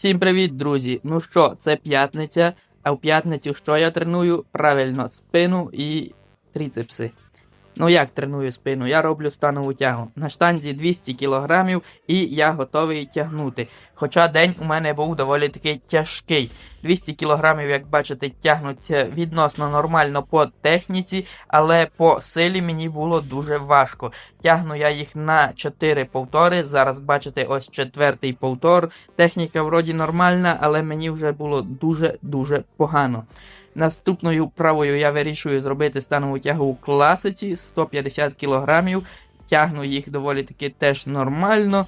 Всім привіт, друзі! Ну що, це п'ятниця, а в п'ятницю що я треную? Правильно, спину і трицепси. Ну як треную спину? Я роблю станову тягу. На штанзі 200 кг і я готовий тягнути. Хоча день у мене був доволі таки тяжкий. 200 кг, як бачите, тягнуться відносно нормально по техніці, але по силі мені було дуже важко. Тягну я їх на 4 повтори. Зараз бачите, ось четвертий повтор. Техніка вроді нормальна, але мені вже було дуже-дуже погано. Наступною вправою я вирішую зробити станову тягу у класиці 150 кг. Тягну їх доволі таки теж нормально.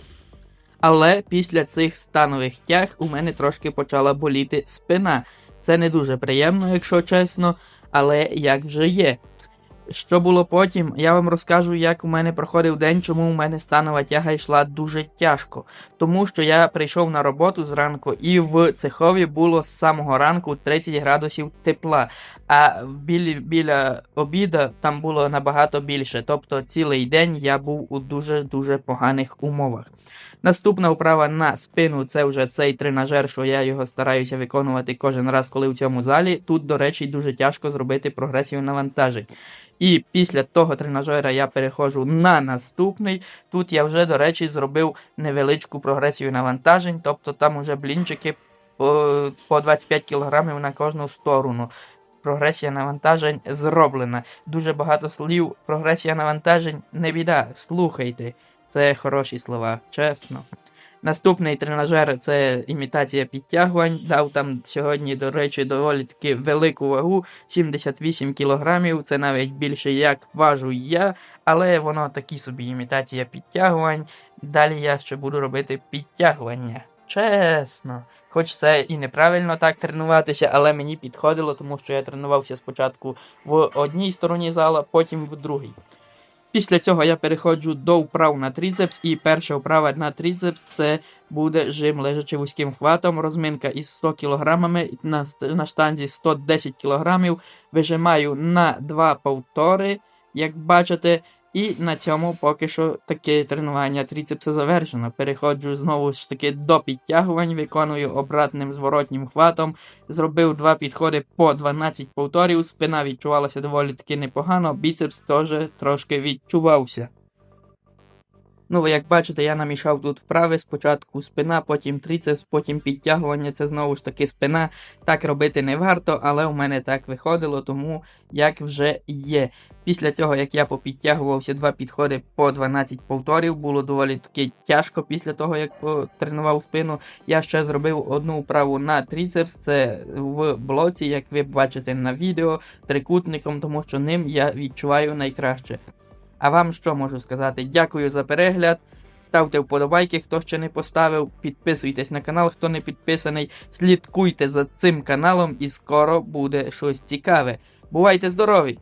Але після цих станових тяг у мене трошки почала боліти спина. Це не дуже приємно, якщо чесно, але як же є. Що було потім, я вам розкажу, як у мене проходив день, чому у мене станова тяга йшла дуже тяжко. Тому що я прийшов на роботу зранку, і в цехові було з самого ранку 30 градусів тепла, а біля, біля обіда там було набагато більше. Тобто цілий день я був у дуже-дуже поганих умовах. Наступна вправа на спину це вже цей тренажер, що я його стараюся виконувати кожен раз, коли в цьому залі. Тут, до речі, дуже тяжко зробити прогресію навантажень. І після того тренажера я переходжу на наступний. Тут я вже, до речі, зробив невеличку прогресію навантажень, тобто там уже блінчики по, по 25 кг на кожну сторону. Прогресія навантажень зроблена. Дуже багато слів. Прогресія навантажень не біда. Слухайте. Це хороші слова, чесно. Наступний тренажер це імітація підтягувань. Дав там сьогодні, до речі, доволі таки велику вагу 78 кг. Це навіть більше як важу я, але воно такі собі імітація підтягувань. Далі я ще буду робити підтягування. Чесно. Хоч це і неправильно так тренуватися, але мені підходило, тому що я тренувався спочатку в одній стороні зала, потім в другій. Після цього я переходжу до вправ на трицепс, і перша вправа на трицепс це буде жим лежачи вузьким хватом, розминка із 100 кг на, на штанзі 110 кг. Вижимаю на два повтори, як бачите. І на цьому поки що таке тренування трицепса завершено. Переходжу знову ж таки до підтягувань, виконую обратним зворотнім хватом. Зробив два підходи по 12 повторів. Спина відчувалася доволі таки непогано, біцепс теж трошки відчувався. Ну, ви як бачите, я намішав тут вправи. Спочатку спина, потім трицепс, потім підтягування. Це знову ж таки спина. Так робити не варто, але у мене так виходило, тому як вже є. Після цього, як я попідтягувався два підходи по 12 повторів, було доволі таки тяжко після того, як потренував спину. Я ще зробив одну вправу на трицепс, це в блоці, як ви бачите на відео, трикутником, тому що ним я відчуваю найкраще. А вам що можу сказати? Дякую за перегляд. Ставте вподобайки, хто ще не поставив. Підписуйтесь на канал, хто не підписаний. Слідкуйте за цим каналом і скоро буде щось цікаве. Бувайте здорові!